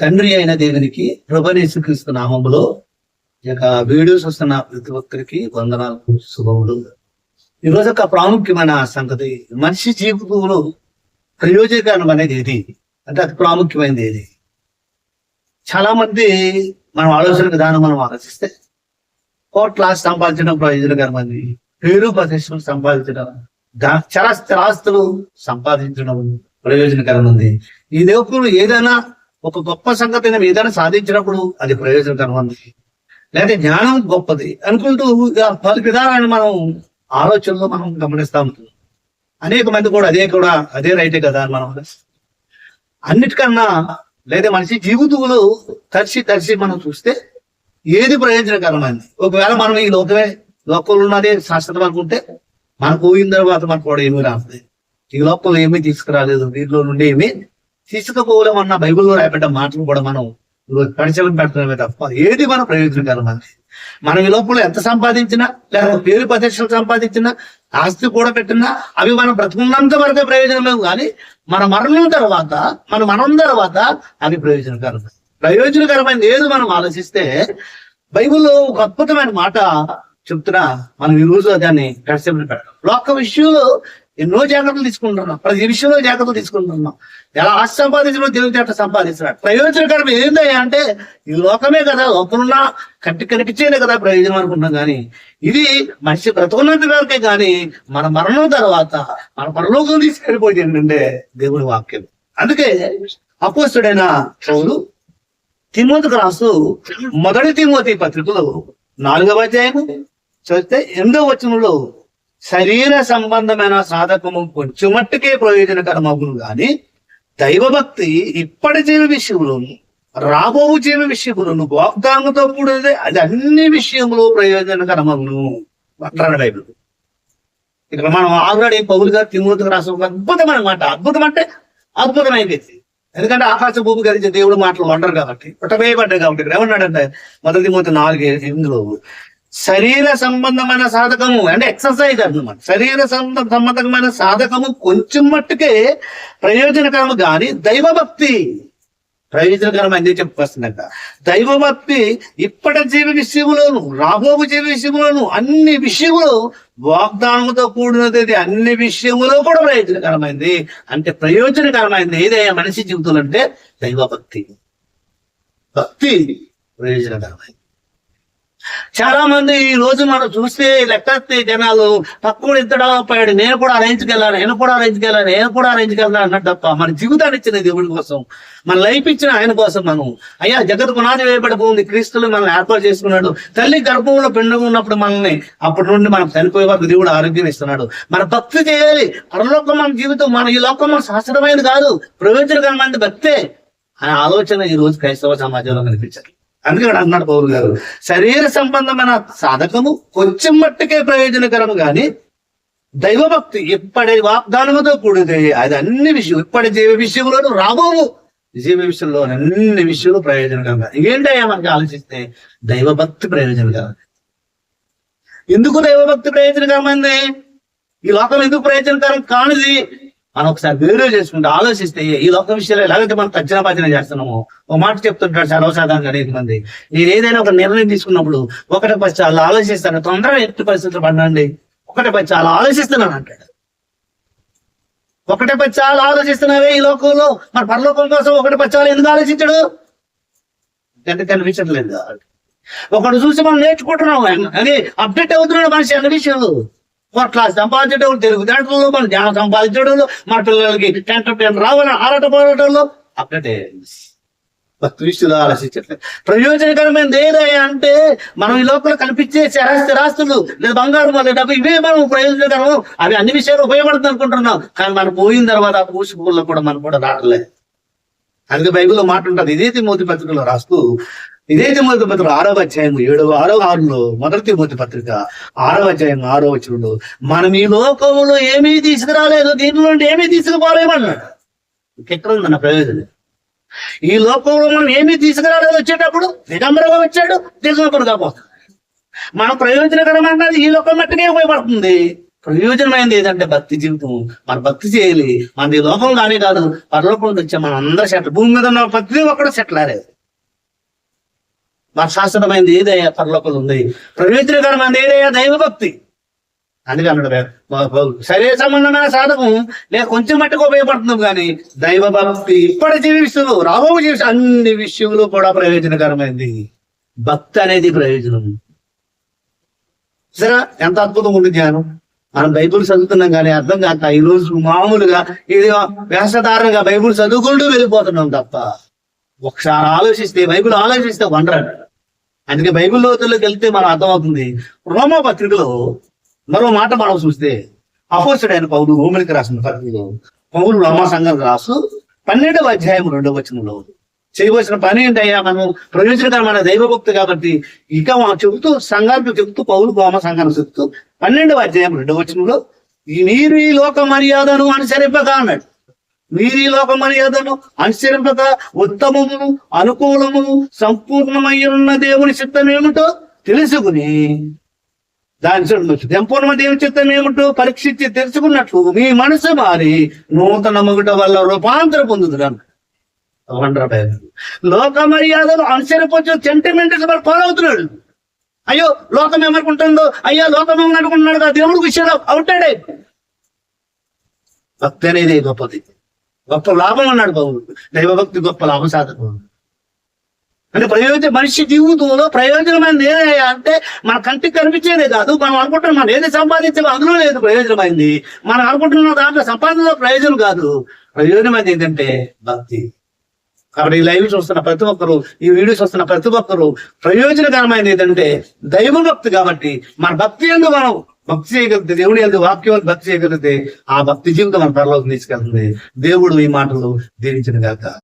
తండ్రి అయిన దేవునికి ప్రభనేసుక్రీస్తు నామములో ఈ యొక్క వీడియోస్ వస్తున్న ప్రతి ఒక్కరికి వందనాలు శుభములు. ఈరోజు ఒక ప్రాముఖ్యమైన సంగతి మనిషి జీవితంలో ప్రయోజనకరం అనేది ఏది? అంటే అది ప్రాముఖ్యమైనది ఏది? చాలా మంది మనం ఆలోచన విధానం మనం ఆలోచిస్తే కోట్ల సంపాదించడం ప్రయోజనకరమైనది పేరు ప్రతిష్టలు సంపాదించడం చాలా స్థిరాస్తులు సంపాదించడం ప్రయోజనకరం ఉంది. ఈ దేవుడు ఏదైనా ఒక గొప్ప సంగతిని ఏదైనా సాధించినప్పుడు అది ప్రయోజనకరం ఉంది లేదా జ్ఞానం గొప్పది అనుకుంటూ పలు విధానాన్ని మనం ఆలోచనలో మనం గమనిస్తా ఉంటుంది అనేక మంది కూడా అదే కూడా అదే రైటే కదా అని మనం అన్నిటికన్నా లేదా మనిషి జీవితంలో తరిచి తరిచి మనం చూస్తే ఏది ప్రయోజనకరమైంది? ఒకవేళ మనం ఈ లోకమే లోకంలో ఉన్నదే శాశ్వతం అనుకుంటే మనకు పోయిన తర్వాత మనకు కూడా ఏమీ రాదు. ఈ లోకంలో ఏమీ తీసుకురాలేదు. దీంట్లో నుండి ఏమీ తీసుకుపోలేమన్న బైబిల్లో రాయబడ్డ మాటలు కూడా మనం పరిచయం పెడుతున్నామే తప్ప ఏది మన ప్రయోజనకరమైంది మనం ఈ లోపల ఎంత సంపాదించినా లేదా పేరు ప్రతిష్టలు సంపాదించినా ఆస్తి కూడా పెట్టినా అవి మనం బ్రతుకున్నంత వరకే ప్రయోజనమే కానీ మన మరణం తర్వాత మన మరణం తర్వాత అవి ప్రయోజనకరం. ప్రయోజనకరమైనది ఏది మనం ఆలోచిస్తే బైబిల్లో ఒక అద్భుతమైన మాట చెప్తున్నా. మనం ఈ రోజు దాన్ని పరిచయం పెట్టడం లోక విషయంలో ఎన్నో జాగ్రత్తలు తీసుకుంటున్నాం. ప్రతి విషయంలో జాగ్రత్తలు తీసుకుంటున్నాం. ఎలా ఆస్తి సంపాదించడం తెలివితేట సంపాదించడం ప్రయోజనకరం ఏందయ్యా అంటే ఈ లోకమే కదా లోపలున్న కంటి కనిపించేనే కదా ప్రయోజనం అనుకుంటాం కానీ ఇది మనిషి బ్రతుకున్నంత వరకే కానీ మన మరణం తర్వాత మన పరలోకం తీసుకెళ్ళిపోయింది ఏంటంటే దేవుని వాక్యం. అందుకే అపోస్తుడైన పౌలు తిమోతికి రాసు మొదటి తిమోతి పత్రికలో నాలుగవ అధ్యాయం చదివితే ఎనిమిదవ వచనంలో శరీర సంబంధమైన సాధకము కొంచెం మట్టుకే ప్రయోజనకరమగును గాని దైవభక్తి ఇప్పటి జీవి విషయంలోను రాబో జీవి విషయంలోను వాగ్దానంతో కూడినది అది అన్ని విషయంలో ప్రయోజనకరమగును అంటారు బైబిల్. ఇక్కడ మనం ఆల్రెడీ పౌరు గారు తిమోతికి రాసిన ఒక అద్భుతమైన మాట అద్భుతం అంటే అద్భుతమైపోయింది ఎందుకంటే ఆకాశ భూమి కలిసి దేవుడు మాటలు వండరు కాబట్టి పుట్టవేయబడ్డాయి కాబట్టి. ఇక్కడ ఏమన్నాడంటే మొదటి మూత నాలుగు ఎనిమిదిలో శరీర సంబంధమైన సాధకము అంటే ఎక్సర్సైజ్ అన్నమాట. శరీర సంబ- సంబంధమైన సాధకము కొంచెం మట్టుకే ప్రయోజనకరము కానీ దైవభక్తి. ప్రయోజనకరమైనది చెప్పొస్తుందంట దైవభక్తి ఇప్పటి జీవి విషయములోను రాబోవు జీవి విషయంలోను అన్ని విషయములు వాగ్దానముతో కూడినది అన్ని విషయములో కూడా ప్రయోజనకరమైంది. అంటే ప్రయోజనకరమైంది ఏదైనా మనిషి జీవితంలో అంటే దైవభక్తి. భక్తి ప్రయోజనకరమైంది. చాలా మంది ఈ రోజు మనం చూస్తే లెక్కెత్తే జనాలు పక్కన ఇంత పోయాడు నేను కూడా అరేంజ్కి వెళ్ళాను నేను కూడా అరేంజ్కి వెళ్ళాను నేను కూడా అరేంజ్కి వెళ్ళాను అన్నట్టు తప్ప మన జీవితాన్ని ఇచ్చిన దేవుడి కోసం మన లైఫ్ ఇచ్చిన ఆయన కోసం మనం. అయ్యా జగత్ పునాది వేయబడిపోయింది క్రీస్తులు మనల్ని ఏర్పాటు చేసుకున్నాడు. తల్లి గర్భంలో పిండం ఉన్నప్పుడు మనల్ని అప్పటి నుండి మనం చనిపోయే వరకు దేవుడు ఆరోగ్యం ఇస్తున్నాడు. మన భక్తి చేయాలి. పరలోకం మన జీవితం మన ఈ లోకం మన శాస్త్రమైనది కాదు. ప్రయోజనకరమైన భక్తే అనే ఆలోచన ఈ రోజు క్రైస్తవ సమాజంలో కనిపించాలి. అందుకే అన్నాడు పౌరు గారు. శరీర సంబంధమైన సాధకము కొంచెం మట్టుకే ప్రయోజనకరము గాని దైవభక్తి ఇప్పటి వాగ్దానముతో కూడితే అది అన్ని విషయం ఇప్పటి జీవ విషయంలోనూ రాబోవు. జీవ విషయంలో అన్ని విషయంలో ప్రయోజనకరంగా. ఏంటయ్యా మనకి ఆలోచిస్తే? దైవభక్తి ప్రయోజనకరం. ఎందుకు దైవభక్తి ప్రయోజనకరమైంది? ఈ లోకం ఎందుకు ప్రయోజనకరం? కానిది మనం ఒకసారి వేరే చేసుకుంటే ఆలోచిస్తే ఈ లోక విషయాలు ఎలాగైతే మనం తజ్జన భజన చేస్తున్నాము ఒక మాట చెప్తుంటాడు సర్వసాధారణంగా అనేక మంది. నేను ఏదైనా ఒక నిర్ణయం తీసుకున్నప్పుడు ఒకటి పచ్చి చాలా ఆలోచిస్తాను తొందరగా ఎట్టి పరిస్థితులు పడండి ఒకటి పచ్చి చాలా ఆలోచిస్తున్నాను అంటాడు. ఒకటి పచ్చి చాలా ఆలోచిస్తున్నావే ఈ లోకంలో. మన పరలోకం కోసం ఒకటి పచ్చాలు చాలా ఎందుకు ఆలోచించడు? అంటే కనిపించట్లేదు ఒకడు చూసి మనం నేర్చుకుంటున్నాం. అని అప్డేట్ అవుతున్నాడు మనిషి అన్ని విషయాలు అట్లా సంపాదించడంలో తెలుగు దాంట్లో మన జ్ఞానం సంపాదించడంలో మన పిల్లలకి ఎంటర్టైన్ రావాలని ఆరాట పోరాటంలో అప్డేట్ భక్తి విషయంలో ఆలోచించట్లేదు ప్రయోజనకరమైనది ఏదయ్యా అంటే మనం ఈ లోపల కనిపించే స్థిరాస్తి రాస్తులు లేదా బంగారం లేదా డబ్బు ఇవే మనం ప్రయోజనకరం అవి అన్ని విషయాలు ఉపయోగపడుతుంది అనుకుంటున్నాం. కానీ మనం పోయిన తర్వాత ఆ పూసి కూడా మనం కూడా రావట్లేదు. అందుకే బైబిల్లో మాట ఉంటుంది ఇదే తిమోతి పత్రికలో రాస్తూ ఇదే తిమోతి పత్రిక ఆరవ అధ్యాయం ఏడవ ఆరవ ఆరులో మొదటి తిమోతి పత్రిక ఆరవ అధ్యాయం ఆరో వచ్చుడు మనం ఈ లోకంలో ఏమీ తీసుకురాలేదు దీని నుండి ఏమీ తీసుకుపోలేమన్నాడు. ఎక్కడ మన ప్రయోజనం? ఈ లోకంలో మనం ఏమీ తీసుకురాలేదు వచ్చేటప్పుడు దిగంబరగా వచ్చాడు దిగంబరగా పోతాడు. మన ప్రయోజనకరమైనది ఈ లోకం మట్టుకే ఉపయోగపడుతుంది. ప్రయోజనమైనది ఏదంటే భక్తి జీవితం. మన భక్తి చేయాలి. మనది లోకం కానీ కాదు పరలోకం వచ్చే మన అందరూ సెటిల్ భూమి మీద ఉన్న ప్రతి ఒక్కడు సెటిల్ అరేది మన శాశ్వతమైనది ఏదయ్యా పరలోకంలో ఉంది. ప్రయోజనకరమైనది ఏదయ్యా దైవభక్తి. అందుకే అన్నాడు శరీర సంబంధమైన సాధకం లేక కొంచెం మట్టుకు ఉపయోగపడుతుంది కానీ దైవభక్తి ఇప్పటి జీవిస్తులు రాబో జీవిస్తూ అన్ని విషయంలో కూడా ప్రయోజనకరమైంది. భక్తి అనేది ప్రయోజనం. సరే ఎంత అద్భుతం ఉంది జ్ఞానం. మనం బైబుల్ చదువుతున్నాం కానీ అర్థం కాక ఈ రోజు మామూలుగా ఇది వేషధారణగా బైబుల్ చదువుకుంటూ వెళ్ళిపోతున్నాం తప్ప. ఒకసారి ఆలోచిస్తే బైబిల్ ఆలోచిస్తే వండరాడు అందుకే బైబిల్ లోతుల్లోకి వెళ్తే మనం అర్థమవుతుంది. రోమా పత్రికలో మరో మాట మనం చూస్తే అపోసుడైన పౌరుడు రోమిలికి రాసిన పత్రికలో పౌరుడు రోమా సంఘానికి రాసు పన్నెండవ అధ్యాయం రెండవ వచనంలో చేయవలసిన పని ఏంటయ్యా? మనం ప్రయోజనకరమైన దైవభక్తి కాబట్టి ఇక చెబుతూ సంఘానికి చెబుతూ పౌరు రోమ సంఘాన్ని చెబుతూ పన్నెండవ అధ్యాయం రెండవ వచనంలో ఈ నీరు ఈ లోక మర్యాదను అనుసరింపగా అన్నాడు. మీరు ఈ లోక మర్యాదను అనుసరింపక ఉత్తమము అనుకూలము సంపూర్ణమై ఉన్న దేవుని చిత్తం ఏమిటో తెలుసుకుని దాని చూడవచ్చు సంపూర్ణ దేవుని చిత్తం ఏమిటో పరీక్షించి తెలుసుకున్నట్లు మీ మనసు మారి నూతన ముగట వల్ల రూపాంతరం పొందుతున్నాను లోక మర్యాదలు అనుసరిపోవచ్చు సెంటిమెంట్స్ మరి ఫాలో అవుతున్నాడు. అయ్యో లోకం ఏమనుకుంటుందో? అయ్యా లోకం ఏమనుకుంటున్నాడు కదా దేవుడికి విషయంలో అవుతాడే భక్తి అనేది గొప్పది. గొప్ప లాభం అన్నాడు పౌరుడు దైవభక్తి గొప్ప లాభం సాధకం అంటే ప్రయోజనం మనిషి జీవితంలో ప్రయోజనమైనది ఏదయ్యా అంటే మన కంటికి కనిపించేదే కాదు. మనం అనుకుంటున్నాం మనం ఏది సంపాదించాలో అందులో లేదు ప్రయోజనమైంది. మనం అనుకుంటున్న దాంట్లో సంపాదనలో ప్రయోజనం కాదు. ప్రయోజనమైంది ఏంటంటే భక్తి. కాబట్టి ఈ లైవ్ చూస్తున్న ప్రతి ఒక్కరు ఈ వీడియో చూస్తున్న ప్రతి ఒక్కరు ప్రయోజనకరమైనది ఏంటంటే దైవ భక్తి కాబట్టి మన భక్తి ఎందుకు మనం భక్తి చేయగలిగితే దేవుడి వెళ్తే వాక్యం భక్తి చేయగలిగితే ఆ భక్తి జీవితం మన పరలోకి తీసుకెళ్తుంది. దేవుడు ఈ మాటలు దీవించిన గాక.